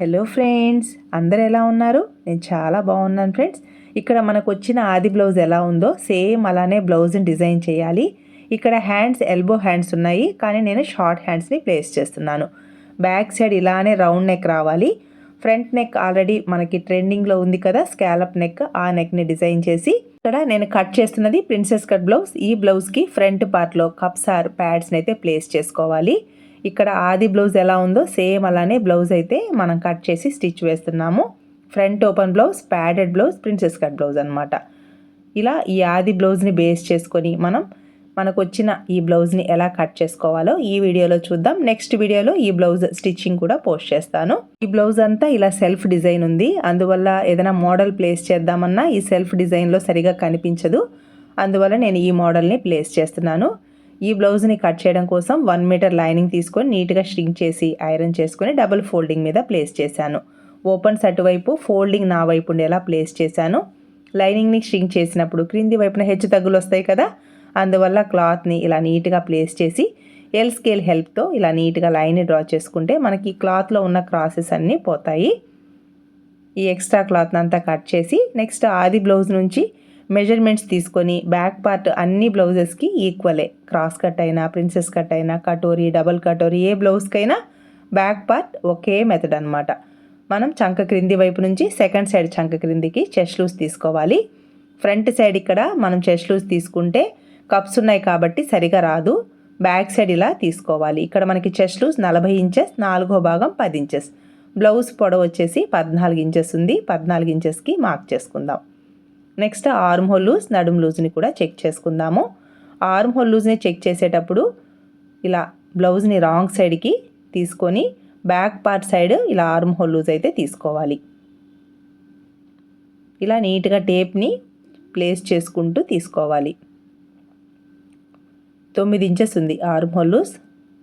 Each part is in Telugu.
హలో ఫ్రెండ్స్ అందరు ఎలా ఉన్నారు? నేను చాలా బాగున్నాను ఫ్రెండ్స్ ఇక్కడ మనకు వచ్చిన ఆది బ్లౌజ్ ఎలా ఉందో సేమ్ అలానే బ్లౌజ్ని డిజైన్ చేయాలి. ఇక్కడ హ్యాండ్స్ ఎల్బో హ్యాండ్స్ ఉన్నాయి కానీ నేను షార్ట్ హ్యాండ్స్ని ప్లేస్ చేస్తున్నాను. బ్యాక్ సైడ్ ఇలానే రౌండ్ నెక్ రావాలి. ఫ్రంట్ నెక్ ఆల్రెడీ మనకి ట్రెండింగ్లో ఉంది కదా స్కాలప్ నెక్ ఆ నెక్ని డిజైన్ చేసి ఇక్కడ నేను కట్ చేస్తున్నది ప్రిన్సెస్ కట్ బ్లౌజ్ ఈ బ్లౌజ్కి ఫ్రంట్ పార్ట్లో కప్స్ ఆర్ ప్యాడ్స్ని అయితే ప్లేస్ చేసుకోవాలి. ఇక్కడ ఆది బ్లౌజ్ ఎలా ఉందో సేమ్ అలానే బ్లౌజ్ అయితే మనం కట్ చేసి స్టిచ్ వేస్తున్నాము. Front open blouse padded blouse princess cut blouse అనమాట ఇలా ఈ ఆది బ్లౌజ్ని బేస్ చేసుకొని మనం మనకు వచ్చిన ఈ బ్లౌజ్ని ఎలా కట్ చేసుకోవాలో ఈ వీడియోలో చూద్దాం. నెక్స్ట్ వీడియోలో ఈ బ్లౌజ్ స్టిచ్చింగ్ కూడా పోస్ట్ చేస్తాను. ఈ బ్లౌజ్ అంతా ఇలా సెల్ఫ్ డిజైన్ ఉంది. అందువల్ల ఏదైనా మోడల్ ప్లేస్ చేద్దామన్నా ఈ సెల్ఫ్ డిజైన్లో సరిగా కనిపించదు. అందువల్ల నేను ఈ మోడల్ని ప్లేస్ చేస్తున్నాను. ఈ బ్లౌజ్ని కట్ చేయడం కోసం వన్ మీటర్ లైనింగ్ తీసుకొని నీట్గా స్ట్రింగ్ చేసి ఐరన్ చేసుకొని డబుల్ ఫోల్డింగ్ మీద ప్లేస్ చేశాను. ఓపెన్స్ అటువైపు ఫోల్డింగ్ నా వైపు ఉండేలా ప్లేస్ చేశాను. లైనింగ్ని స్ట్రింగ్ చేసినప్పుడు క్రింది వైపున హెచ్చు తగ్గులు వస్తాయి కదా అందువల్ల క్లాత్ని ఇలా నీట్గా ప్లేస్ చేసి ఎల్ స్కేల్ హెల్ప్తో ఇలా నీట్గా లైన్ని డ్రా చేసుకుంటే మనకి క్లాత్లో ఉన్న క్రాసెస్ అన్నీ పోతాయి. ఈ ఎక్స్ట్రా క్లాత్ని అంతా కట్ చేసి నెక్స్ట్ ఆది బ్లౌజ్ నుంచి మెజర్మెంట్స్ తీసుకొని బ్యాక్ పార్ట్ అన్ని బ్లౌజెస్కి ఈక్వలే. క్రాస్ కట్ అయినా ప్రిన్సెస్ కట్ అయినా కటోరీ డబల్ కటోరీ ఏ బ్లౌజ్కైనా బ్యాక్ పార్ట్ ఒకే మెథడ్ అనమాట మనం చంక క్రింది వైపు నుంచి సెకండ్ సైడ్ చంక క్రిందికి చెస్ట్ లూస్ తీసుకోవాలి. ఫ్రంట్ సైడ్ ఇక్కడ మనం చెస్ట్ లూస్ తీసుకుంటే కప్స్ ఉన్నాయి కాబట్టి సరిగా రాదు. బ్యాక్ సైడ్ ఇలా తీసుకోవాలి. ఇక్కడ మనకి చెస్ట్ లూస్ నలభై ఇంచెస్ నాలుగో భాగం పది ఇంచెస్. బ్లౌజ్ పొడవు వచ్చేసి పద్నాలుగు ఇంచెస్ ఉంది. పద్నాలుగు ఇంచెస్కి మార్క్ చేసుకుందాం. నెక్స్ట్ ఆర్మ్ హోల్ లూజ్ నడుము లూజ్ని కూడా చెక్ చేసుకుందాము. ఆర్మ్ హోల్ లూజ్ని చెక్ చేసేటప్పుడు ఇలా బ్లౌజ్ని రాంగ్ సైడ్కి తీసుకొని బ్యాక్ పార్ట్ సైడ్ ఇలా ఆర్మ్ హోల్ లూజ్ అయితే తీసుకోవాలి. ఇలా నీట్గా టేప్ని ప్లేస్ చేసుకుంటూ తీసుకోవాలి. తొమ్మిది ఇంచెస్ ఉంది ఆర్మ్ హోల్ లూజ్.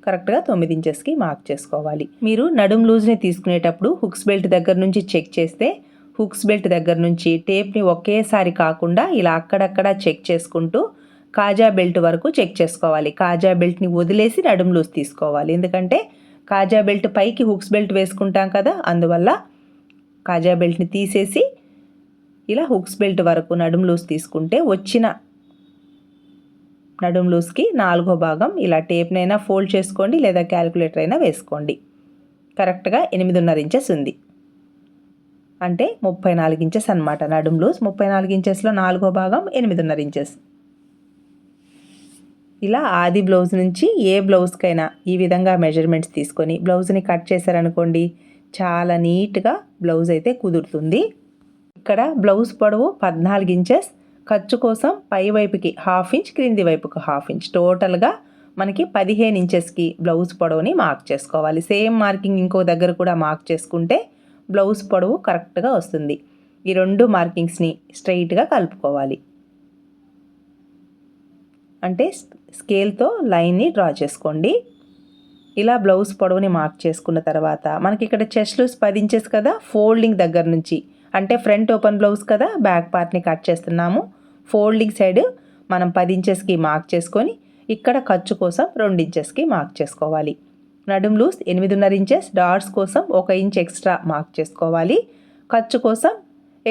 కరెక్ట్గా తొమ్మిది ఇంచెస్కి మార్క్ చేసుకోవాలి. మీరు నడుం లూజ్ని తీసుకునేటప్పుడు హుక్స్ బెల్ట్ దగ్గర నుంచి చెక్ చేస్తే హుక్స్ బెల్ట్ దగ్గర నుంచి టేప్ని ఒకేసారి కాకుండా ఇలా అక్కడక్కడ చెక్ చేసుకుంటూ కాజా బెల్ట్ వరకు చెక్ చేసుకోవాలి. కాజా బెల్ట్ని వదిలేసి నడుం లూజ్ తీసుకోవాలి. ఎందుకంటే కాజా బెల్ట్ పైకి హుక్స్ బెల్ట్ వేసుకుంటాం కదా అందువల్ల కాజా బెల్ట్ని తీసేసి ఇలా హుక్స్ బెల్ట్ వరకు నడుం లూజ్ తీసుకుంటే వచ్చిన నడుం లూజ్కి నాలుగో భాగం ఇలా టేప్నైనా ఫోల్డ్ చేసుకోండి లేదా క్యాలిక్యులేటర్ అయినా వేసుకోండి. కరెక్ట్గా ఎనిమిదిన్నర ఇంచెస్ ఉంది. అంటే ముప్పై నాలుగు ఇంచెస్ అనమాట నడుం లూజ్ ముప్పై నాలుగు ఇంచెస్లో నాలుగో భాగం ఎనిమిదిన్నర ఇంచెస్ ఇలా ఆది బ్లౌజ్ నుంచి ఏ బ్లౌజ్కైనా ఈ విధంగా మెజర్మెంట్స్ తీసుకొని బ్లౌజ్ని కట్ చేశారనుకోండి చాలా నీట్గా బ్లౌజ్ అయితే కుదురుతుంది. ఇక్కడ బ్లౌజ్ పొడవు పద్నాలుగు ఇంచెస్ ఖర్చు కోసం పై వైపుకి హాఫ్ ఇంచ్ క్రింది వైపుకి హాఫ్ ఇంచ్ టోటల్గా మనకి పదిహేను ఇంచెస్కి బ్లౌజ్ పొడవుని మార్క్ చేసుకోవాలి. సేమ్ మార్కింగ్ ఇంకో దగ్గర కూడా మార్క్ చేసుకుంటే బ్లౌజ్ పొడవు కరెక్ట్గా వస్తుంది. ఈ రెండు మార్కింగ్స్ని స్ట్రైట్గా కలుపుకోవాలి. అంటే స్కేల్తో లైన్ని డ్రా చేసుకోండి. ఇలా బ్లౌజ్ పొడవుని మార్క్ చేసుకున్న తర్వాత మనకి ఇక్కడ చెస్ట్ లూస్ పది ఇంచెస్ కదా ఫోల్డింగ్ దగ్గర నుంచి. అంటే ఫ్రంట్ ఓపెన్ బ్లౌజ్ కదా బ్యాక్ పార్ట్ని కట్ చేస్తున్నాము. ఫోల్డింగ్ సైడ్ మనం పది ఇంచెస్కి మార్క్ చేసుకొని ఇక్కడ ఖర్చు కోసం రెండు ఇంచెస్కి మార్క్ చేసుకోవాలి. నడుం లూస్ ఎనిమిదిన్నర ఇంచెస్ డాట్స్ కోసం ఒక ఇంచ్ ఎక్స్ట్రా మార్క్ చేసుకోవాలి. ఖర్చు కోసం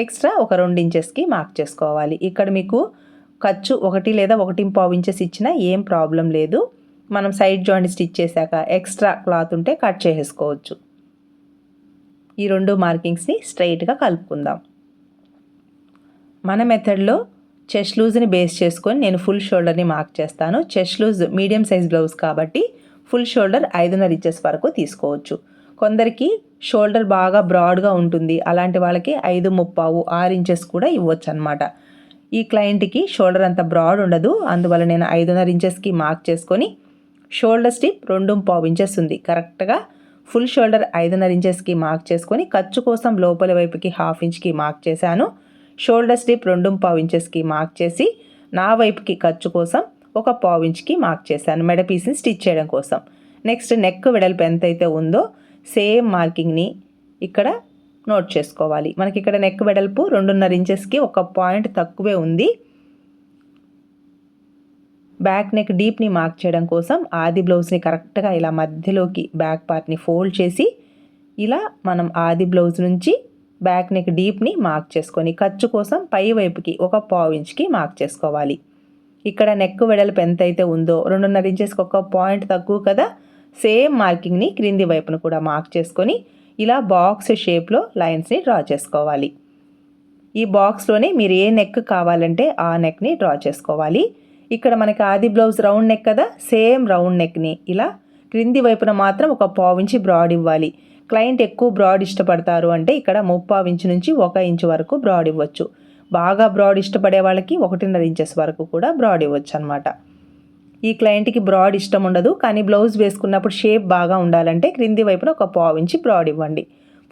ఎక్స్ట్రా ఒక రెండు ఇంచెస్కి మార్క్ చేసుకోవాలి. ఇక్కడ మీకు ఖర్చు ఒకటి లేదా ఒకటి పావు ఇంచెస్ ఇచ్చినా ఏం ప్రాబ్లం లేదు. మనం సైడ్ జాయింట్ స్టిచ్ చేశాక ఎక్స్ట్రా క్లాత్ ఉంటే కట్ చేసేసుకోవచ్చు. ఈ రెండు మార్కింగ్స్ని స్ట్రైట్గా కలుపుకుందాం. మన మెథడ్లో చెస్ట్ లూజ్ని బేస్ చేసుకొని నేను ఫుల్ షోల్డర్ని మార్క్ చేస్తాను. Chest loose medium size blouse కాబట్టి ఫుల్ షోల్డర్ ఐదున్నర ఇంచెస్ వరకు తీసుకోవచ్చు. కొందరికి షోల్డర్ బాగా బ్రాడ్గా ఉంటుంది. అలాంటి వాళ్ళకి ఐదు ముప్పావు ఆరు ఇంచెస్ కూడా ఇవ్వచ్చు అనమాట ఈ క్లయింట్కి షోల్డర్ అంత బ్రాడ్ ఉండదు. అందువల్ల నేను ఐదున్నర ఇంచెస్కి మార్క్ చేసుకొని షోల్డర్ స్టిప్ రెండు పావు ఇంచెస్ ఉంది. కరెక్ట్గా ఫుల్ షోల్డర్ ఐదున్నర ఇంచెస్కి మార్క్ చేసుకొని ఖర్చు కోసం లోపలి వైపుకి హాఫ్ ఇంచ్కి మార్క్ చేశాను. షోల్డర్ స్టిప్ రెండు పావు ఇంచెస్కి మార్క్ చేసి నా వైపుకి ఖర్చు కోసం ఒక పావుంచ్కి మార్క్ చేశాను మెడ పీస్ని స్టిచ్ చేయడం కోసం. నెక్స్ట్ నెక్ వెడల్పు ఎంత అయితే ఉందో సేమ్ మార్కింగ్ని ఇక్కడ నోట్ చేసుకోవాలి. మనకి ఇక్కడ నెక్ వెడల్పు రెండున్నర ఇంచెస్కి ఒక పాయింట్ తక్కువే ఉంది. బ్యాక్ నెక్ డీప్ని మార్క్ చేయడం కోసం ఆది బ్లౌజ్ని కరెక్ట్గా ఇలా మధ్యలోకి బ్యాక్ పార్ట్ని ఫోల్డ్ చేసి ఇలా మనం ఆది బ్లౌజ్ నుంచి బ్యాక్ నెక్ డీప్ని మార్క్ చేసుకొని ఖర్చు కోసం పై వైపుకి ఒక పావు ఇంచ్కి మార్క్ చేసుకోవాలి. ఇక్కడ నెక్ వెడల్పు ఎంత అయితే ఉందో రెండున్నర ఇంచెస్కి ఒక పాయింట్ తక్కువ కదా సేమ్ మార్కింగ్ని క్రింది వైపును కూడా మార్క్ చేసుకొని ఇలా బాక్స్ షేప్లో లైన్స్ని డ్రా చేసుకోవాలి. ఈ బాక్స్లోనే మీరు ఏ నెక్ కావాలంటే ఆ నెక్ని డ్రా చేసుకోవాలి. ఇక్కడ మనకి ఆది బ్లౌజ్ రౌండ్ నెక్ కదా సేమ్ రౌండ్ నెక్ని ఇలా క్రింది వైపున మాత్రం ఒక పావు ఇంచి బ్రాడ్ ఇవ్వాలి. క్లయింట్ ఎక్కువ బ్రాడ్ ఇష్టపడతారు అంటే ఇక్కడ ముప్పావు ఇంచు నుంచి ఒక ఇంచు వరకు బ్రాడ్ ఇవ్వచ్చు. బాగా బ్రాడ్ ఇష్టపడే వాళ్ళకి ఒకటిన్నర ఇంచెస్ వరకు కూడా బ్రాడ్ ఇవ్వచ్చు అనమాట ఈ క్లయింట్కి బ్రాడ్ ఇష్టం ఉండదు కానీ బ్లౌజ్ వేసుకున్నప్పుడు షేప్ బాగా ఉండాలంటే క్రింది వైపున ఒక పావు ఇంచి బ్రాడ్ ఇవ్వండి.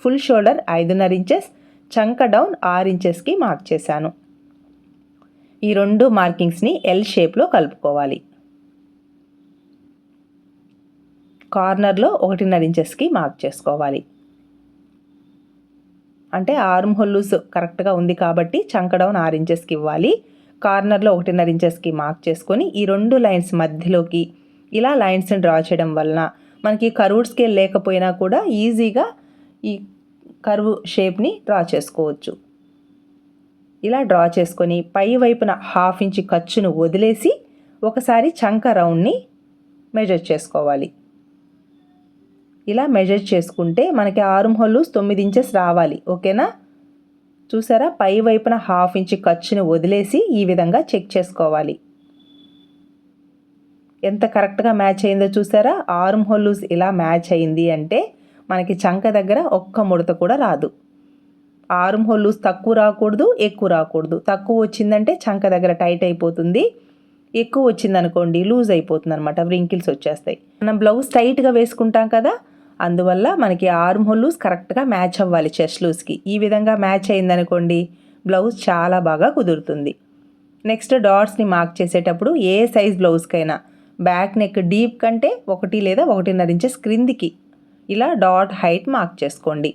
ఫుల్ షోల్డర్ ఐదున్నర ఇంచెస్ చంక డౌన్ ఆరు ఇంచెస్కి మార్క్ చేశాను. ఈ రెండు మార్కింగ్స్ని ఎల్ షేప్లో కలుపుకోవాలి. కార్నర్లో ఒకటిన్నర ఇంచెస్కి మార్క్ చేసుకోవాలి. అంటే ఆర్మ్ హొల్లూస్ కరెక్ట్గా ఉంది కాబట్టి చంక డౌన్ ఆరు ఇంచెస్కి ఇవ్వాలి. కార్నర్లో ఒకటిన్నర ఇంచెస్కి మార్క్ చేసుకొని ఈ రెండు లైన్స్ మధ్యలోకి ఇలా లైన్స్ని డ్రా చేయడం వలన మనకి కర్వ్డ్ స్కేల్ లేకపోయినా కూడా ఈజీగా ఈ కర్వ్ షేప్ని డ్రా చేసుకోవచ్చు. ఇలా డ్రా చేసుకొని పై వైపున హాఫ్ ఇంచ్ ఖర్చును వదిలేసి ఒకసారి చంక రౌండ్ని మెజర్ చేసుకోవాలి. ఇలా మెజర్ చేసుకుంటే మనకి ఆరుమ్ హోల్స్ తొమ్మిది ఇంచెస్ రావాలి ఓకేనా? చూసారా? పై వైపున హాఫ్ ఇంచ్ ఖర్చుని వదిలేసి ఈ విధంగా చెక్ చేసుకోవాలి. ఎంత కరెక్ట్గా మ్యాచ్ అయిందో చూసారా? ఆరుమ్ హోల్స్ ఇలా మ్యాచ్ అయింది అంటే మనకి చంక దగ్గర ఒక్క ముడత కూడా రాదు. ఆరుమ్ హోల్స్ తక్కువ రాకూడదు ఎక్కువ రాకూడదు. తక్కువ వచ్చిందంటే చంక దగ్గర టైట్ అయిపోతుంది. ఎక్కువ వచ్చిందనుకోండి లూజ్ అయిపోతుంది అనమాట వ్రింకిల్స్ వచ్చేస్తాయి. మనం బ్లౌజ్ టైట్గా వేసుకుంటాం కదా అందువల్ల మనకి ఆర్మ్ హోల్ కరెక్ట్గా మ్యాచ్ అవ్వాలి చెస్ట్ లూస్కి. ఈ విధంగా మ్యాచ్ అయిందనుకోండి బ్లౌజ్ చాలా బాగా కుదురుతుంది. నెక్స్ట్ డాట్స్ని మార్క్ చేసేటప్పుడు ఏ సైజ్ బ్లౌజ్కైనా బ్యాక్ నెక్ డీప్ కంటే ఒకటి లేదా ఒకటిన్నర ఇంచెస్ క్రిందికి ఇలా డాట్ హైట్ మార్క్ చేసుకోండి.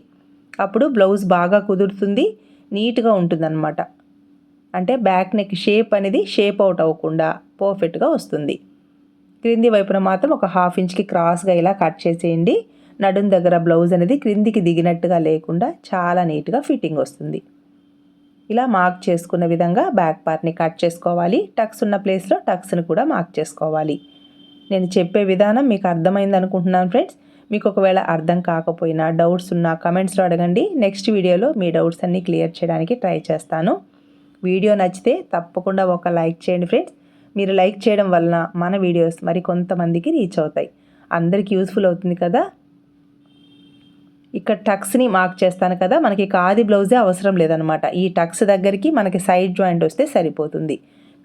అప్పుడు బ్లౌజ్ బాగా కుదురుతుంది నీట్గా ఉంటుందన్నమాట. అంటే బ్యాక్ నెక్ షేప్ అనేది షేప్ అవుట్ అవ్వకుండా పర్ఫెక్ట్గా వస్తుంది. క్రింది వైపున మాత్రం ఒక హాఫ్ ఇంచ్కి క్రాస్గా ఇలా కట్ చేసేయండి. నడుం దగ్గర బ్లౌజ్ అనేది క్రిందికి దిగినట్టుగా లేకుండా చాలా నీట్గా ఫిట్టింగ్ వస్తుంది. ఇలా మార్క్ చేసుకున్న విధంగా బ్యాక్ పార్ట్ని కట్ చేసుకోవాలి. టక్స్ ఉన్న ప్లేస్లో టక్స్ని కూడా మార్క్ చేసుకోవాలి. నేను చెప్పే విధానం మీకు అర్థమైంది అనుకుంటున్నాను ఫ్రెండ్స్. మీకు ఒకవేళ అర్థం కాకపోయినా డౌట్స్ ఉన్నా కమెంట్స్లో అడగండి. నెక్స్ట్ వీడియోలో మీ డౌట్స్ అన్నీ క్లియర్ చేయడానికి ట్రై చేస్తాను. వీడియో నచ్చితే తప్పకుండా ఒక లైక్ చేయండి ఫ్రెండ్స్. మీరు లైక్ చేయడం వలన మన వీడియోస్ మరి కొంతమందికి రీచ్ అవుతాయి. అందరికీ యూస్ఫుల్ అవుతుంది కదా? ఇక్కడ టక్స్ని మార్క్ చేస్తాను కదా మనకి కాది బ్లౌజే అవసరం లేదనమాట. ఈ టక్స్ దగ్గరికి మనకి సైడ్ జాయింట్ వస్తే సరిపోతుంది.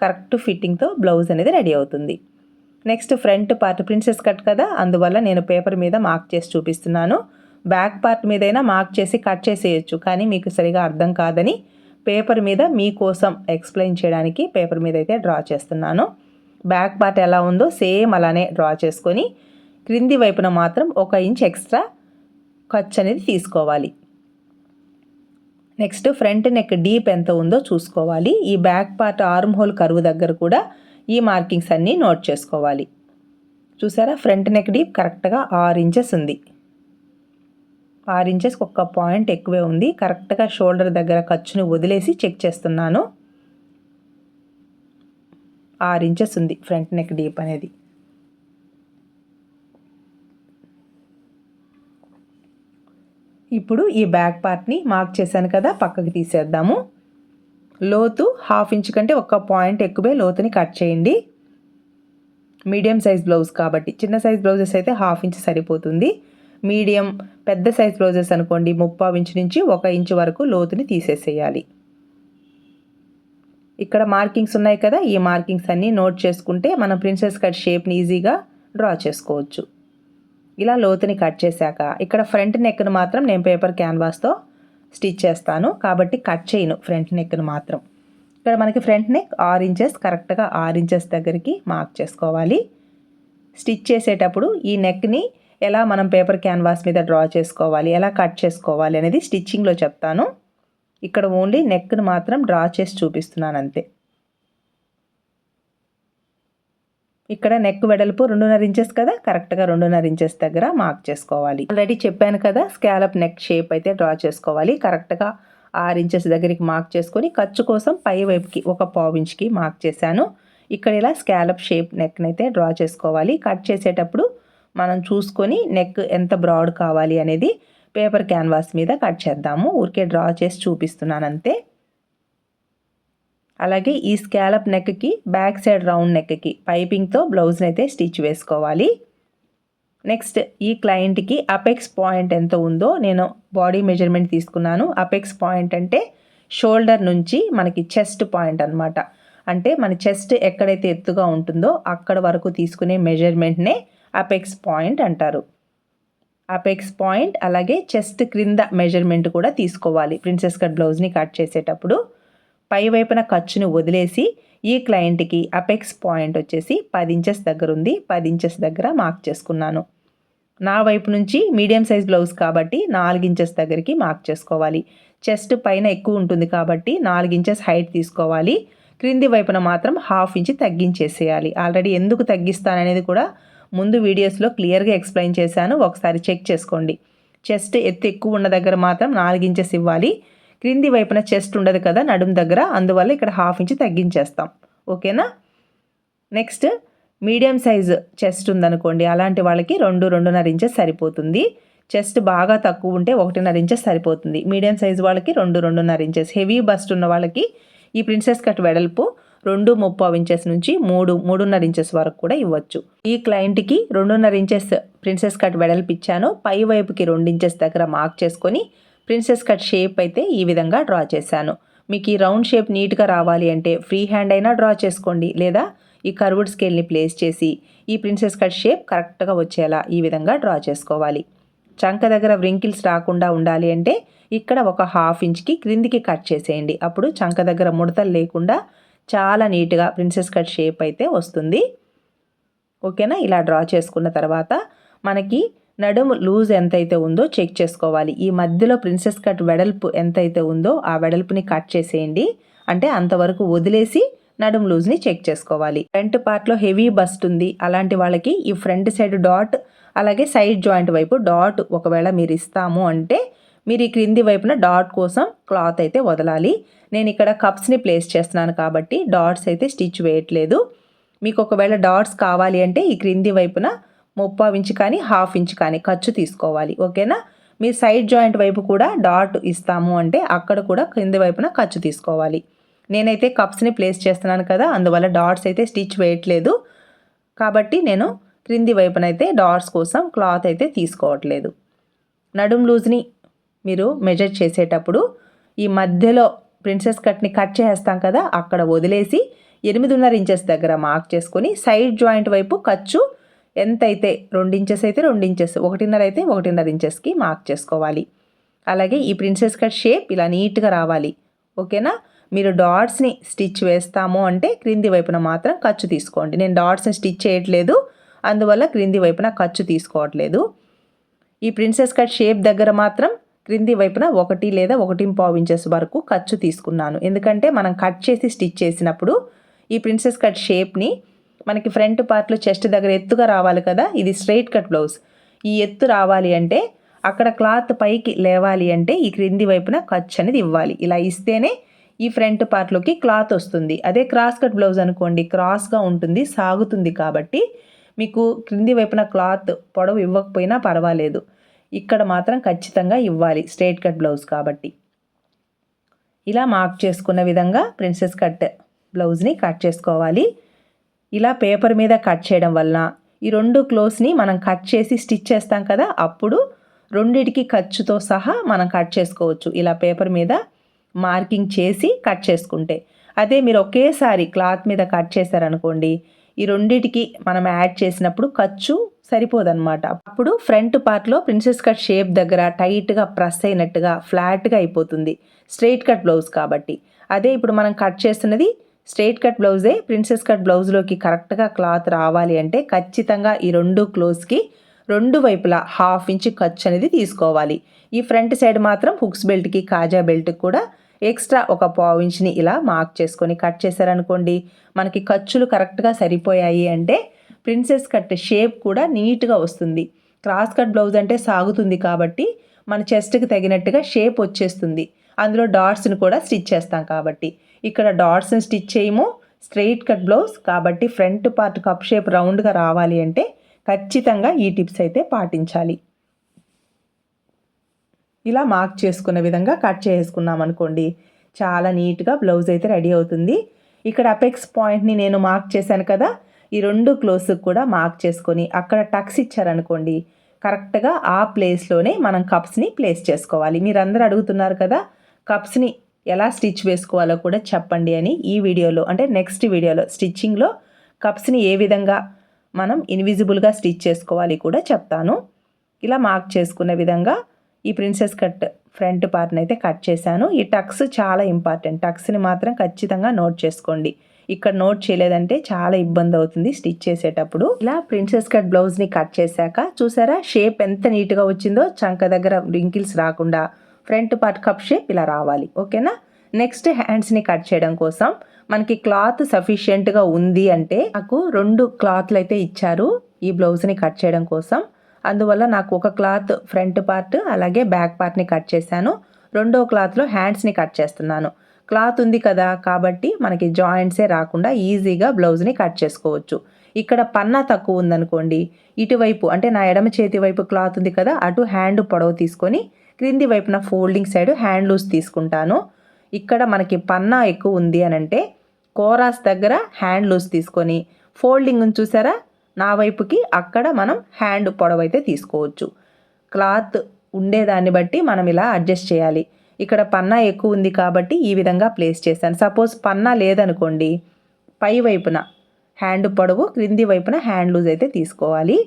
కరెక్ట్ ఫిట్టింగ్తో బ్లౌజ్ అనేది రెడీ అవుతుంది. Next front part princess cut కదా అందువల్ల నేను పేపర్ మీద మార్క్ చేసి చూపిస్తున్నాను. బ్యాక్ పార్ట్ మీదైనా మార్క్ చేసి కట్ చేసేయచ్చు కానీ మీకు సరిగా అర్థం కాదని పేపర్ మీద మీకోసం ఎక్స్ప్లెయిన్ చేయడానికి పేపర్ మీద అయితే డ్రా చేస్తున్నాను. బ్యాక్ పార్ట్ ఎలా ఉందో సేమ్ అలానే డ్రా చేసుకొని క్రింది వైపున మాత్రం ఒక ఇంచ్ ఎక్స్ట్రా ఖర్చు అనేది తీసుకోవాలి. నెక్స్ట్ ఫ్రంట్ నెక్ డీప్ ఎంత ఉందో చూసుకోవాలి. ఈ బ్యాక్ పార్ట్ ఆర్మ్ హోల్ కరువు దగ్గర కూడా ఈ మార్కింగ్స్ అన్నీ నోట్ చేసుకోవాలి. చూసారా? ఫ్రంట్ నెక్ డీప్ కరెక్ట్గా ఆరు ఇంచెస్ ఉంది. ఆరు ఇంచెస్కి ఒక్క పాయింట్ ఎక్కువే ఉంది. కరెక్ట్గా షోల్డర్ దగ్గర ఖర్చును వదిలేసి చెక్ చేస్తున్నాను. ఆరు ఇంచెస్ ఉంది ఫ్రంట్ నెక్ డీప్ అనేది. ఇప్పుడు ఈ బ్యాక్ పార్ట్ని మార్క్ చేశాను కదా పక్కకి తీసేద్దాము. లోతు హాఫ్ ఇంచ్ కంటే ఒక పాయింట్ ఎక్కువే లోతుని కట్ చేయండి. మీడియం సైజ్ బ్లౌజ్ కాబట్టి చిన్న సైజ్ బ్లౌజెస్ అయితే హాఫ్ ఇంచ్ సరిపోతుంది. మీడియం పెద్ద సైజ్ బ్లౌజెస్ అనుకోండి ముప్పావు ఇంచు నుంచి ఒక ఇంచు వరకు లోతుని తీసేసేయాలి. ఇక్కడ మార్కింగ్స్ ఉన్నాయి కదా ఈ మార్కింగ్స్ అన్నీ నోట్ చేసుకుంటే మనం ప్రిన్సెస్ కట్ షేప్ని ఈజీగా డ్రా చేసుకోవచ్చు. ఇలా లోతుని కట్ చేశాక ఇక్కడ ఫ్రంట్ నెక్ను మాత్రం నేను పేపర్ క్యాన్వాస్తో స్టిచ్ చేస్తాను. కాబట్టి కట్ చేయను ఫ్రంట్ నెక్ను మాత్రం. ఇక్కడ మనకి ఫ్రంట్ నెక్ ఆరు ఇంచెస్ కరెక్ట్గా ఆరు ఇంచెస్ దగ్గరికి మార్క్ చేసుకోవాలి. స్టిచ్ చేసేటప్పుడు ఈ నెక్ని ఎలా మనం పేపర్ క్యాన్వాస్ మీద డ్రా చేసుకోవాలి ఎలా కట్ చేసుకోవాలి అనేది స్టిచ్చింగ్లో చెప్తాను. ఇక్కడ ఓన్లీ నెక్ను మాత్రం డ్రా చేసి చూపిస్తున్నాను అంతే. ఇక్కడ నెక్ వెడల్పు రెండున్నర ఇంచెస్ కదా? కరెక్ట్గా రెండున్నర ఇంచెస్ దగ్గర మార్క్ చేసుకోవాలి. ఆల్రెడీ చెప్పాను కదా స్కాలప్ నెక్ షేప్ అయితే డ్రా చేసుకోవాలి. కరెక్ట్గా ఆరు ఇంచెస్ దగ్గరికి మార్క్ చేసుకొని ఖర్చు కోసం పై వైపుకి ఒక పావు ఇంచ్కి మార్క్ చేశాను. ఇక్కడ ఇలా స్కాలప్ షేప్ నెక్ని అయితే డ్రా చేసుకోవాలి. కట్ చేసేటప్పుడు మనం చూసుకొని నెక్ ఎంత బ్రాడ్ కావాలి అనేది పేపర్ క్యాన్వాస్ మీద కట్ చేద్దాము. ఊరికే డ్రా చేసి చూపిస్తున్నాను అంతే. అలాగే ఈ స్కాలప్ నెక్కి బ్యాక్ సైడ్ రౌండ్ నెక్కి పైపింగ్తో బ్లౌజ్ని అయితే స్టిచ్ వేసుకోవాలి. నెక్స్ట్ ఈ క్లయింట్కి అపెక్స్ పాయింట్ ఎంత ఉందో నేను బాడీ మెజర్మెంట్ తీసుకున్నాను. అపెక్స్ పాయింట్ అంటే షోల్డర్ నుంచి మనకి చెస్ట్ పాయింట్ అనమాట అంటే మన చెస్ట్ ఎక్కడైతే ఎత్తుగా ఉంటుందో అక్కడ వరకు తీసుకునే మెజర్మెంట్నే అపెక్స్ పాయింట్ అంటారు. అపెక్స్ పాయింట్ అలాగే చెస్ట్ క్రింద మెజర్మెంట్ కూడా తీసుకోవాలి. ప్రిన్సెస్ కట్ బ్లౌజ్ని కట్ చేసేటప్పుడు పై వైపున ఖర్చును వదిలేసి ఈ క్లయింట్కి అపెక్స్ పాయింట్ వచ్చేసి పది ఇంచెస్ దగ్గర ఉంది. పది ఇంచెస్ దగ్గర మార్క్ చేసుకున్నాను. నా వైపు నుంచి మీడియం సైజ్ బ్లౌజ్ కాబట్టి నాలుగు ఇంచెస్ దగ్గరికి మార్క్ చేసుకోవాలి. చెస్ట్ పైన ఎక్కువ ఉంటుంది కాబట్టి నాలుగు ఇంచెస్ హైట్ తీసుకోవాలి. క్రింది వైపున మాత్రం హాఫ్ ఇంచ్ తగ్గించేసేయాలి. ఆల్రెడీ ఎందుకు తగ్గిస్తాననేది కూడా ముందు వీడియోస్లో క్లియర్గా ఎక్స్ప్లెయిన్ చేశాను. ఒకసారి చెక్ చేసుకోండి. చెస్ట్ ఎత్తు ఎక్కువ ఉన్న దగ్గర మాత్రం నాలుగు ఇంచెస్ ఇవ్వాలి. క్రింది వైపున చెస్ట్ ఉండదు కదా నడుము దగ్గర. అందువల్ల ఇక్కడ హాఫ్ ఇంచ్ తగ్గించేస్తాం. ఓకేనా? నెక్స్ట్ మీడియం సైజు చెస్ట్ ఉందనుకోండి. అలాంటి వాళ్ళకి రెండు రెండున్నర ఇంచెస్ సరిపోతుంది. చెస్ట్ బాగా తక్కువ ఉంటే ఒకటిన్నర ఇంచెస్ సరిపోతుంది. మీడియం సైజు వాళ్ళకి రెండు రెండున్నర ఇంచెస్. హెవీ బస్ట్ ఉన్న వాళ్ళకి ఈ ప్రిన్సెస్ కట్ వెడల్పు రెండు ముప్పావు ఇంచెస్ నుంచి మూడు మూడున్నర ఇంచెస్ వరకు కూడా ఇవ్వచ్చు. ఈ క్లయింట్కి రెండున్నర ఇంచెస్ ప్రిన్సెస్ కట్ వెడల్పు ఇచ్చాను. పై వైపుకి రెండు ఇంచెస్ దగ్గర మార్క్ చేసుకొని ప్రిన్సెస్ కట్ షేప్ అయితే ఈ విధంగా డ్రా చేశాను. మీకు ఈ రౌండ్ షేప్ నీట్గా రావాలి అంటే ఫ్రీ హ్యాండ్ అయినా డ్రా చేసుకోండి లేదా ఈ కర్వుడ్ స్కేల్ని ప్లేస్ చేసి ఈ ప్రిన్సెస్ కట్ షేప్ కరెక్ట్గా వచ్చేలా ఈ విధంగా డ్రా చేసుకోవాలి. చంక దగ్గర వ్రింకిల్స్ రాకుండా ఉండాలి అంటే ఇక్కడ ఒక హాఫ్ ఇంచ్కి క్రిందికి కట్ చేసేయండి. అప్పుడు చంక దగ్గర ముడతలు లేకుండా చాలా నీట్గా ప్రిన్సెస్ కట్ షేప్ అయితే వస్తుంది. ఓకేనా? ఇలా డ్రా చేసుకున్న తర్వాత మనకి నడుము లూజ్ ఎంతైతే ఉందో చెక్ చేసుకోవాలి. ఈ మధ్యలో ప్రిన్సెస్ కట్ వెడల్పు ఎంతైతే ఉందో ఆ వెడల్పుని కట్ చేసేయండి. అంటే అంతవరకు వదిలేసి నడుము లూజ్ని చెక్ చేసుకోవాలి. ఫ్రంట్ పార్ట్లో హెవీ బస్ట్ ఉంది. అలాంటి వాళ్ళకి ఈ ఫ్రంట్ సైడ్ డాట్ అలాగే సైడ్ జాయింట్ వైపు డాట్ ఒకవేళ మీరు ఇస్తాము అంటే మీరు ఈ క్రింది వైపున డాట్ కోసం క్లాత్ అయితే వదలాలి. నేను ఇక్కడ కప్స్ని ప్లేస్ చేస్తున్నాను కాబట్టి డాట్స్ అయితే స్టిచ్ వేయట్లేదు. మీకు ఒకవేళ డాట్స్ కావాలి అంటే ఈ క్రింది వైపున ముప్పావు ఇంచు కానీ హాఫ్ ఇంచ్ కానీ ఖర్చు తీసుకోవాలి. ఓకేనా? మీ సైడ్ జాయింట్ వైపు కూడా డాట్ ఇస్తాము అంటే అక్కడ కూడా క్రింది వైపున ఖర్చు తీసుకోవాలి. నేనైతే కప్స్ని ప్లేస్ చేస్తున్నాను కదా అందువల్ల డాట్స్ అయితే స్టిచ్ వేయట్లేదు. కాబట్టి నేను క్రింది వైపున అయితే డాట్స్ కోసం క్లాత్ అయితే తీసుకోవట్లేదు. నడుం లూజ్ని మీరు మెజర్ చేసేటప్పుడు ఈ మధ్యలో ప్రిన్సెస్ కట్ని కట్ చేస్తాం కదా అక్కడ వదిలేసి ఎనిమిదిన్నర ఇంచెస్ దగ్గర మార్క్ చేసుకొని సైడ్ జాయింట్ వైపు ఖర్చు ఎంతైతే రెండు ఇంచెస్ అయితే రెండు ఇంచెస్ ఒకటిన్నర అయితే ఒకటిన్నర ఇంచెస్కి మార్క్ చేసుకోవాలి. అలాగే ఈ ప్రిన్సెస్ కట్ షేప్ ఇలా నీట్గా రావాలి. ఓకేనా? మీరు డాట్స్ని స్టిచ్ వేస్తాము అంటే క్రింది వైపున మాత్రం ఖర్చు తీసుకోండి. నేను డాట్స్ని స్టిచ్ చేయట్లేదు అందువల్ల క్రింది వైపున ఖర్చు తీసుకోవట్లేదు. ఈ ప్రిన్సెస్ కట్ షేప్ దగ్గర మాత్రం క్రింది వైపున ఒకటి లేదా ఒకటి పావు ఇంచెస్ వరకు ఖర్చు తీసుకున్నాను. ఎందుకంటే మనం కట్ చేసి స్టిచ్ చేసినప్పుడు ఈ ప్రిన్సెస్ కట్ షేప్ని మనకి ఫ్రంట్ పార్ట్లో చెస్ట్ దగ్గర ఎత్తుగా రావాలి కదా ఇది స్ట్రైట్ కట్ బ్లౌజ్. ఈ ఎత్తు రావాలి అంటే అక్కడ క్లాత్ పైకి లేవాలి అంటే ఈ క్రింది వైపున ఖర్చు అనేది ఇవ్వాలి. ఇలా ఇస్తేనే ఈ ఫ్రంట్ పార్ట్లోకి క్లాత్ వస్తుంది. అదే క్రాస్ కట్ బ్లౌజ్ అనుకోండి క్రాస్గా ఉంటుంది సాగుతుంది కాబట్టి మీకు క్రింది వైపున క్లాత్ పొడవు ఇవ్వకపోయినా పర్వాలేదు. ఇక్కడ మాత్రం ఖచ్చితంగా ఇవ్వాలి స్ట్రైట్ కట్ బ్లౌజ్ కాబట్టి. ఇలా మార్క్ చేసుకున్న విధంగా ప్రిన్సెస్ కట్ బ్లౌజ్ని కట్ చేసుకోవాలి. ఇలా పేపర్ మీద కట్ చేయడం వలన ఈ రెండు క్లోత్స్ని మనం కట్ చేసి స్టిచ్ చేస్తాం కదా అప్పుడు రెండిటికి ఖర్చుతో సహా మనం కట్ చేసుకోవచ్చు. ఇలా పేపర్ మీద మార్కింగ్ చేసి కట్ చేసుకుంటే. అదే మీరు ఒకేసారి క్లాత్ మీద కట్ చేశారనుకోండి ఈ రెండిటికి మనం యాడ్ చేసినప్పుడు ఖర్చు సరిపోదన్నమాట. అప్పుడు ఫ్రంట్ పార్ట్లో ప్రిన్సెస్ కట్ షేప్ దగ్గర టైట్గా ప్రెస్ అయినట్టుగా ఫ్లాట్గా అయిపోతుంది. స్ట్రెయిట్ కట్ బ్లౌజ్ కాబట్టి. అదే ఇప్పుడు మనం కట్ చేస్తున్నది స్ట్రైట్ కట్ బ్లౌజే ప్రిన్సెస్ కట్ బ్లౌజ్లోకి కరెక్ట్గా క్లాత్ రావాలి అంటే ఖచ్చితంగా ఈ రెండు క్లోజ్కి రెండు వైపులా హాఫ్ ఇంచ్ ఖర్చు అనేది తీసుకోవాలి. ఈ ఫ్రంట్ సైడ్ మాత్రం హుక్స్ బెల్ట్కి కాజా బెల్ట్కి కూడా ఎక్స్ట్రా ఒక పావు ఇంచ్ని ఇలా మార్క్ చేసుకొని కట్ చేశారనుకోండి మనకి ఖర్చులు కరెక్ట్గా సరిపోయాయి అంటే ప్రిన్సెస్ కట్ షేప్ కూడా నీట్గా వస్తుంది. క్రాస్ కట్ బ్లౌజ్ అంటే సాగుతుంది కాబట్టి మన చెస్ట్కి తగినట్టుగా షేప్ వచ్చేస్తుంది. అందులో డాట్స్ని కూడా స్టిచ్ చేస్తాం కాబట్టి. ఇక్కడ డాట్స్ని స్టిచ్ చేయము స్ట్రెయిట్ కట్ బ్లౌజ్ కాబట్టి ఫ్రంట్ పార్ట్ కప్ షేప్ రౌండ్గా రావాలి అంటే ఖచ్చితంగా ఈ టిప్స్ అయితే పాటించాలి. ఇలా మార్క్ చేసుకున్న విధంగా కట్ చేసుకున్నాం అనుకోండి. చాలా నీట్గా బ్లౌజ్ అయితే రెడీ అవుతుంది. ఇక్కడ అపెక్స్ పాయింట్ని నేను మార్క్ చేశాను కదా ఈ రెండు క్లోజ్కి కూడా మార్క్ చేసుకొని అక్కడ టక్స్ ఇచ్చారనుకోండి కరెక్ట్గా ఆ ప్లేస్లోనే మనం కప్స్ని ప్లేస్ చేసుకోవాలి. మీరందరూ అడుగుతున్నారు కదా కప్స్ని ఎలా స్టిచ్ వేసుకోవాలో కూడా చెప్పండి అని ఈ వీడియోలో అంటే నెక్స్ట్ వీడియోలో స్టిచ్చింగ్లో కప్స్ని ఏ విధంగా మనం ఇన్విజిబుల్గా స్టిచ్ చేసుకోవాలి కూడా చెప్తాను. ఇలా మార్క్ చేసుకునే విధంగా ఈ ప్రిన్సెస్ కట్ ఫ్రంట్ పార్ట్ని అయితే కట్ చేశాను. ఈ టక్స్ చాలా ఇంపార్టెంట్. టక్స్ని మాత్రం ఖచ్చితంగా నోట్ చేసుకోండి. ఇక్కడ నోట్ చేయలేదంటే చాలా ఇబ్బంది అవుతుంది స్టిచ్ చేసేటప్పుడు. ఇలా ప్రిన్సెస్ కట్ బ్లౌజ్ని కట్ చేశాక చూసారా షేప్ ఎంత నీట్గా వచ్చిందో చంక దగ్గర రింకిల్స్ రాకుండా ఫ్రంట్ పార్ట్ కప్ షేప్ ఇలా రావాలి ఓకేనా? నెక్స్ట్ హ్యాండ్స్ని కట్ చేయడం కోసం మనకి క్లాత్ సఫిషియెంట్గా ఉంది అంటే నాకు రెండు క్లాత్లు అయితే ఇచ్చారు ఈ బ్లౌజ్ని కట్ చేయడం కోసం. అందువల్ల నాకు ఒక క్లాత్ ఫ్రంట్ పార్ట్ అలాగే బ్యాక్ పార్ట్ని కట్ చేశాను. రెండో క్లాత్లో హ్యాండ్స్ని కట్ చేస్తున్నాను. క్లాత్ ఉంది కదా కాబట్టి మనకి జాయింట్సే రాకుండా ఈజీగా బ్లౌజ్ని కట్ చేసుకోవచ్చు. ఇక్కడ పన్నా తక్కువ ఉందనుకోండి ఇటువైపు అంటే నా ఎడమ చేతి వైపు క్లాత్ ఉంది కదా అటు హ్యాండ్ పొడవు తీసుకొని క్రింది వైపున ఫోల్డింగ్ సైడ్ హ్యాండ్ లూజ్ తీసుకుంటాను. ఇక్కడ మనకి పన్నా ఎక్కువ ఉంది అని అంటే కోరాస్ దగ్గర హ్యాండ్ లూజ్ తీసుకొని ఫోల్డింగ్ చూసారా? నా వైపుకి అక్కడ మనం హ్యాండ్ పొడవైతే తీసుకోవచ్చు. క్లాత్ ఉండేదాన్ని బట్టి మనం ఇలా అడ్జస్ట్ చేయాలి. ఇక్కడ పన్నా ఎక్కువ ఉంది కాబట్టి ఈ విధంగా ప్లేస్ చేశాను. సపోజ్ పన్నా లేదనుకోండి పై వైపున హ్యాండ్ పొడవు క్రింది వైపున హ్యాండ్ లూజ్ అయితే తీసుకోవాలి.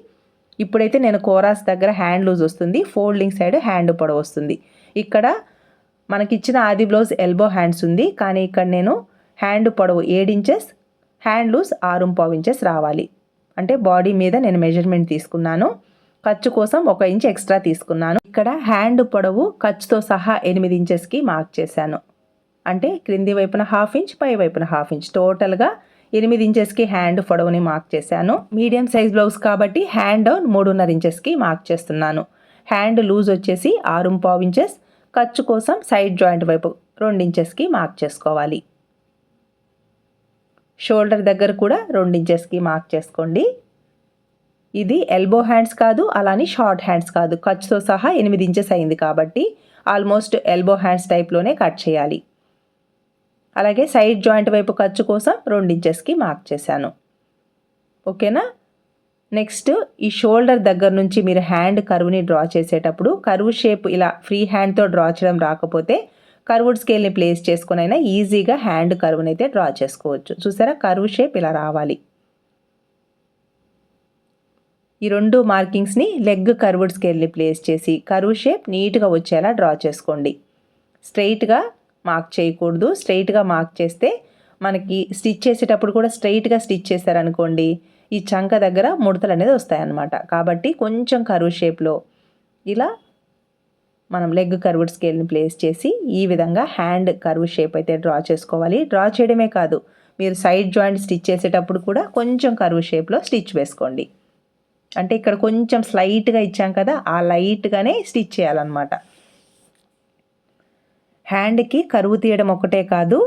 ఇప్పుడైతే నేను కోరాస్ దగ్గర హ్యాండ్ లూజ్ వస్తుంది ఫోల్డింగ్ సైడ్ హ్యాండ్ పొడవు వస్తుంది. ఇక్కడ మనకిచ్చిన ఆది బ్లౌజ్ ఎల్బో హ్యాండ్స్ ఉంది కానీ ఇక్కడ నేను హ్యాండ్ పొడవు ఏడు ఇంచెస్ హ్యాండ్ లూజ్ ఆరు పావు ఇంచెస్ రావాలి. అంటే బాడీ మీద నేను మెజర్మెంట్ తీసుకున్నాను ఖర్చు కోసం ఒక ఇంచ్ ఎక్స్ట్రా తీసుకున్నాను. ఇక్కడ హ్యాండ్ పొడవు ఖర్చుతో సహా ఎనిమిది ఇంచెస్కి మార్క్ చేశాను. అంటే క్రింది వైపున హాఫ్ ఇంచ్ పై వైపున హాఫ్ ఇంచ్. టోటల్గా ఎనిమిది ఇంచెస్కి హ్యాండ్ పొడవుని మార్క్ చేశాను. మీడియం సైజ్ బ్లౌజ్ కాబట్టి హ్యాండ్ మూడున్నర ఇంచెస్కి మార్క్ చేస్తున్నాను. హ్యాండ్ లూజ్ వచ్చేసి ఆరు పావు ఇంచెస్. ఖర్చు కోసం సైడ్ జాయింట్ వైపు రెండు ఇంచెస్కి మార్క్ చేసుకోవాలి. షోల్డర్ దగ్గర కూడా రెండు ఇంచెస్కి మార్క్ చేసుకోండి. ఇది ఎల్బో హ్యాండ్స్ కాదు అలానే షార్ట్ హ్యాండ్స్ కాదు. ఖర్చుతో సహా ఎనిమిది ఇంచెస్ అయింది కాబట్టి ఆల్మోస్ట్ ఎల్బో హ్యాండ్స్ టైప్లోనే కట్ చేయాలి. అలాగే సైడ్ జాయింట్ వైపు ఖర్చు కోసం రెండు ఇంచెస్కి మార్క్ చేశాను. ఓకేనా? నెక్స్ట్ ఈ షోల్డర్ దగ్గర నుంచి మీరు హ్యాండ్ కరువుని డ్రా చేసేటప్పుడు కరువు షేప్ ఇలా ఫ్రీ హ్యాండ్తో డ్రా చేయడం రాకపోతే కర్వుడ్ స్కేల్ని ప్లేస్ చేసుకుని అయినా ఈజీగా హ్యాండ్ కరువుని అయితే డ్రా చేసుకోవచ్చు. చూసారా? కరువు షేప్ ఇలా రావాలి. ఈ రెండు మార్కింగ్స్ని లెగ్ కర్వుడ్ స్కేల్ని ప్లేస్ చేసి కరువు షేప్ నీట్గా వచ్చేలా డ్రా చేసుకోండి. స్ట్రైట్గా మార్క్ చేయకూడదు. స్ట్రైట్గా మార్క్ చేస్తే మనకి స్టిచ్ చేసేటప్పుడు కూడా స్ట్రైట్గా స్టిచ్ చేశారనుకోండి ఈ చంక దగ్గర ముడతలు అనేది వస్తాయన్నమాట. కాబట్టి కొంచెం కరువు షేప్లో ఇలా మనం లెగ్ కర్వ్డ్ స్కేల్ని ప్లేస్ చేసి ఈ విధంగా హ్యాండ్ కర్వ్ షేప్ అయితే డ్రా చేసుకోవాలి. డ్రా చేయడమే కాదు మీరు సైడ్ జాయింట్ స్టిచ్ చేసేటప్పుడు కూడా కొంచెం కర్వ్ షేప్లో స్టిచ్ వేసుకోండి. అంటే ఇక్కడ కొంచెం స్లైట్గా ఇచ్చాం కదా ఆ లైట్గానే స్టిచ్ చేయాలన్నమాట. హ్యాండ్కి కరువు తీయడం ఒకటే కాదు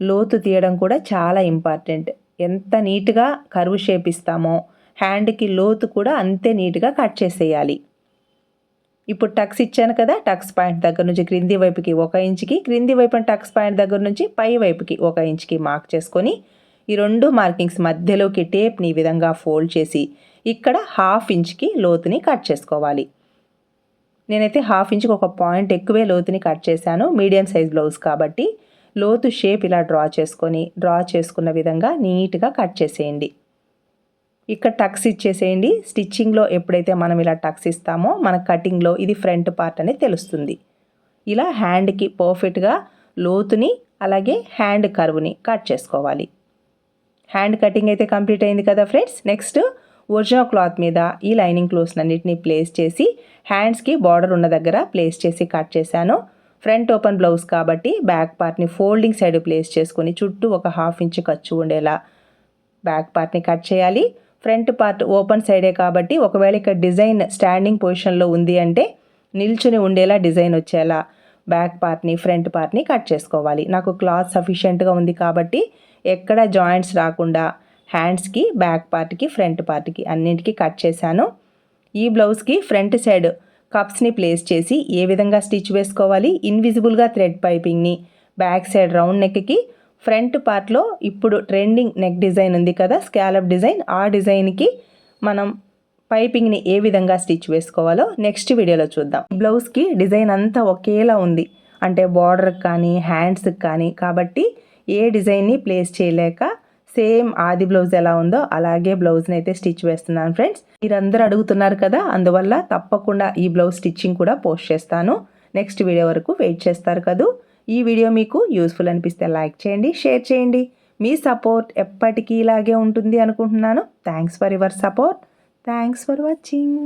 లోతు తీయడం కూడా చాలా ఇంపార్టెంట్. ఎంత నీట్గా కరువు షేప్ ఇస్తామో హ్యాండ్కి లోతు కూడా అంతే నీట్గా కట్ చేసేయాలి. ఇప్పుడు టక్స్ ఇచ్చాను కదా టక్స్ పాయింట్ దగ్గర నుంచి క్రింది వైపుకి ఒక ఇంచుకి క్రింది వైపున టక్స్ పాయింట్ దగ్గర నుంచి పై వైపుకి ఒక ఇంచుకి మార్క్ చేసుకొని ఈ రెండు మార్కింగ్స్ మధ్యలోకి టేప్ని ఈ విధంగా ఫోల్డ్ చేసి ఇక్కడ హాఫ్ ఇంచ్కి లోతుని కట్ చేసుకోవాలి. నేనైతే హాఫ్ ఇంచ్కి ఒక పాయింట్ ఎక్కువే లోతుని కట్ చేశాను. మీడియం సైజ్ బ్లౌజ్ కాబట్టి లోతు షేప్ ఇలా డ్రా చేసుకొని డ్రా చేసుకున్న విధంగా నీట్గా కట్ చేసేయండి. ఇక్కడ టక్స్ ఇచ్చేసేయండి. స్టిచ్చింగ్లో ఎప్పుడైతే మనం ఇలా టక్స్ ఇస్తామో మన కటింగ్లో ఇది ఫ్రంట్ పార్ట్ అనేది తెలుస్తుంది. ఇలా హ్యాండ్కి పర్ఫెక్ట్గా లోతుని అలాగే హ్యాండ్ కర్వ్ని కట్ చేసుకోవాలి. హ్యాండ్ కటింగ్ అయితే కంప్లీట్ అయింది కదా ఫ్రెండ్స్. నెక్స్ట్ ఒరిజినల్ క్లాత్ మీద ఈ లైనింగ్ క్లోత్స్ అన్నిటిని ప్లేస్ చేసి హ్యాండ్స్కి బార్డర్ ఉన్న దగ్గర ప్లేస్ చేసి కట్ చేశాను. ఫ్రంట్ ఓపెన్ బ్లౌజ్ కాబట్టి బ్యాక్ పార్ట్ని ఫోల్డింగ్ సైడ్ ప్లేస్ చేసుకొని చుట్టూ ఒక హాఫ్ ఇంచ్ ఖర్చు ఉండేలా బ్యాక్ పార్ట్ని కట్ చేయాలి. ఫ్రంట్ పార్ట్ ఓపెన్ సైడే కాబట్టి ఒకవేళ ఇక్కడ డిజైన్ స్టాండింగ్ పొజిషన్లో ఉంది అంటే నిల్చుని ఉండేలా డిజైన్ వచ్చేలా బ్యాక్ పార్ట్ని ఫ్రంట్ పార్ట్ని కట్ చేసుకోవాలి. నాకు క్లాత్ సఫిషియెంట్గా ఉంది కాబట్టి ఎక్కడ జాయింట్స్ రాకుండా హ్యాండ్స్కి బ్యాక్ పార్ట్కి ఫ్రంట్ పార్ట్కి అన్నింటికి కట్ చేశాను. ఈ బ్లౌజ్కి ఫ్రంట్ సైడ్ కప్స్ని ప్లేస్ చేసి ఏ విధంగా స్టిచ్ వేసుకోవాలి ఇన్విజిబుల్గా థ్రెడ్ పైపింగ్ని బ్యాక్ సైడ్ రౌండ్ నెక్కి ఫ్రంట్ పార్ట్లో ఇప్పుడు ట్రెండింగ్ నెక్ డిజైన్ ఉంది కదా స్కాలప్ డిజైన్ ఆ డిజైన్కి మనం పైపింగ్ని ఏ విధంగా స్టిచ్ వేసుకోవాలో నెక్స్ట్ వీడియోలో చూద్దాం. బ్లౌజ్కి డిజైన్ అంతా ఒకేలా ఉంది. అంటే బార్డర్కి కానీ హ్యాండ్స్కి కానీ కాబట్టి ఏ డిజైన్ని ప్లేస్ చేయలేక సేమ్ ఆది బ్లౌజ్ ఎలా ఉందో అలాగే బ్లౌజ్ని అయితే స్టిచ్ వేస్తున్నాను ఫ్రెండ్స్. మీరందరూ అడుగుతున్నారు కదా అందువల్ల తప్పకుండా ఈ బ్లౌజ్ స్టిచ్చింగ్ కూడా పోస్ట్ చేస్తాను. నెక్స్ట్ వీడియో వరకు వెయిట్ చేస్తారు కదూ. ఈ వీడియో మీకు యూస్ఫుల్ అనిపిస్తే లైక్ చేయండి షేర్ చేయండి. మీ సపోర్ట్ ఎప్పటికీ ఇలాగే ఉంటుంది అనుకుంటున్నాను. Thanks for your support. Thanks for watching.